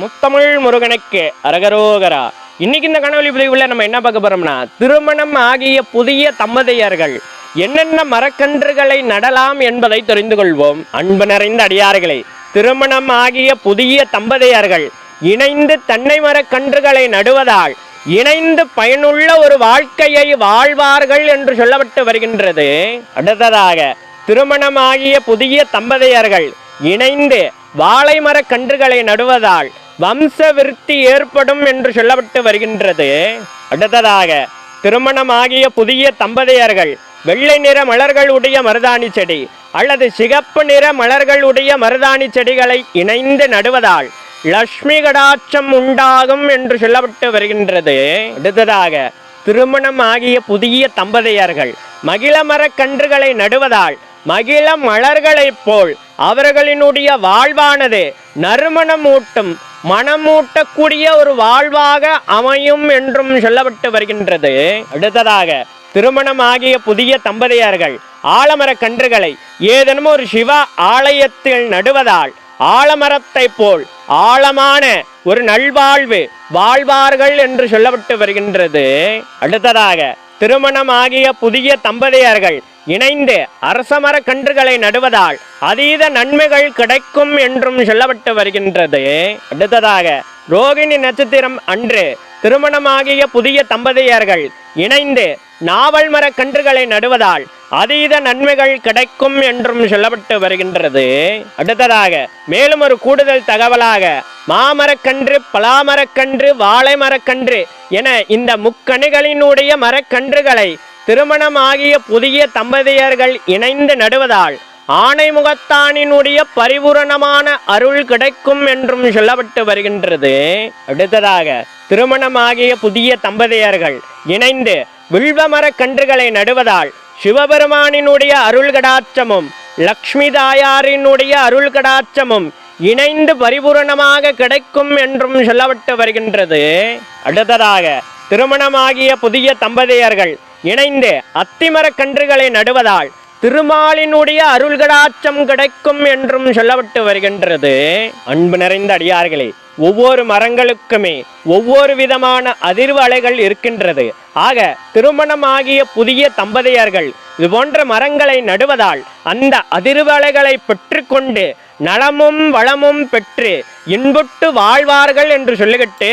முத்தமிழ் முருகனுக்கு அரகரோகரா. இன்னைக்கு இந்த கனவழி பதிவுல நம்ம என்ன பார்க்க போறோம்னா திருமணம் ஆகிய புதிய தம்பதியர்கள் என்னென்ன மரக்கன்றுகளை நடலாம் என்பதை தெரிந்து கொள்வோம். அன்பு நிறைந்த அடியார்களே திருமணம் ஆகிய புதிய தம்பதியர்கள் இணைந்து தென்னை மரக்கன்றுகளை நடுவதால் இணைந்து பயனுள்ள ஒரு வாழ்க்கையை வாழ்வார்கள் என்று சொல்லப்பட்டு வருகின்றது. அடுத்ததாக திருமணமாகிய புதிய தம்பதியர்கள் இணைந்து வாழை மரக்கன்றுகளை நடுவதால் வம்ச விருத்தி ஏற்படும் என்று சொல்லப்பட்டு வருகின்றது. அடுத்ததாக திருமணமாகிய புதிய தம்பதியர்கள் வெள்ளை நிற மலர்கள் உடைய மருதாணி செடி அல்லது சிகப்பு நிற மலர்கள் உடைய மருதாணி செடிகளை இணைந்து நடுவதால் லக்ஷ்மி கடாட்சம் உண்டாகும் என்று சொல்லப்பட்டு வருகின்றது. அடுத்ததாக திருமணம் ஆகிய புதிய தம்பதியர்கள் மகிழமரக் கன்றுகளை நடுவதால் மகிழ மலர்களைப் போல் அவர்களினுடைய வாழ்வானது நறுமணமூட்டும் மனமூட்டக்கூடிய ஒரு வாழ்வாக அமையும் என்றும் சொல்லப்பட்டு வருகின்றது. அடுத்ததாக திருமணம் ஆகிய புதிய தம்பதியர்கள் ஆலமரக் கன்றுகளை ஏதேனும் ஒரு சிவ ஆலயத்தில் நடுவதால் ஆலமரத்தை போல் ஆழமான ஒரு நல்வாழ்வு வாழ்வார்கள் என்று சொல்லப்பட்டு வருகின்றது. அடுத்ததாக திருமணம் ஆகிய புதிய தம்பதியர்கள் இணைந்து அரசமர கன்றுகளை நடுவதால் அதீத நன்மைகள் கிடைக்கும் என்றும் சொல்லப்பட்டு வருகின்றது. அடுத்ததாக ரோகிணி நட்சத்திரம் அன்று திருமணமாகிய புதிய தம்பதியர்கள் இணைந்து நாவல் மர கன்றுகளை நடுவதால் அதீத நன்மைகள் கிடைக்கும் என்றும் சொல்லப்பட்டு வருகின்றது. அடுத்ததாக மேலும் ஒரு கூடுதல் தகவலாக மாமரக்கன்று பலாமரக்கன்று வாழை மரக்கன்று என இந்த முக்கணிகளினுடைய மரக்கன்றுகளை திருமணம் ஆகிய புதிய தம்பதியர்கள் இணைந்து நடுவதால் ஆணைமுகத்தானினுடைய பரிபூரணமான அருள் கிடைக்கும் என்றும் சொல்லப்பட்டு வருகின்றது. அடுத்ததாக திருமணமாகிய புதிய தம்பதியர்கள் இணைந்து வில்வமரக் கன்றுகளை நடுவதால் சிவபெருமானினுடைய அருள் கடாட்சமும் லக்ஷ்மி தாயாரினுடைய அருள் கடாட்சமும் இணைந்து பரிபூரணமாக கிடைக்கும் என்றும் சொல்லப்பட்டு வருகின்றது. அடுத்ததாக திருமணமாகிய புதிய தம்பதியர்கள் இணைந்து அத்திமரக் கன்றுகளை நடுவதால் திருமாலினுடைய அருள்கடாச்சம் கிடைக்கும் என்றும் சொல்லப்பட்டு வருகின்றது. அன்பு நிறைந்த அடியார்களே ஒவ்வொரு மரங்களுக்குமே ஒவ்வொரு விதமான அதிர்வு அலைகள் இருக்கின்றது. ஆக திருமணமாகிய புதிய தம்பதியர்கள் இது போன்ற மரங்களை நடுவதால் அந்த அதிர்வு அலைகளை பெற்றுக்கொண்டு நலமும் வளமும் பெற்று இன்புட்டு வாழ்வார்கள் என்று சொல்லிக்கிட்டு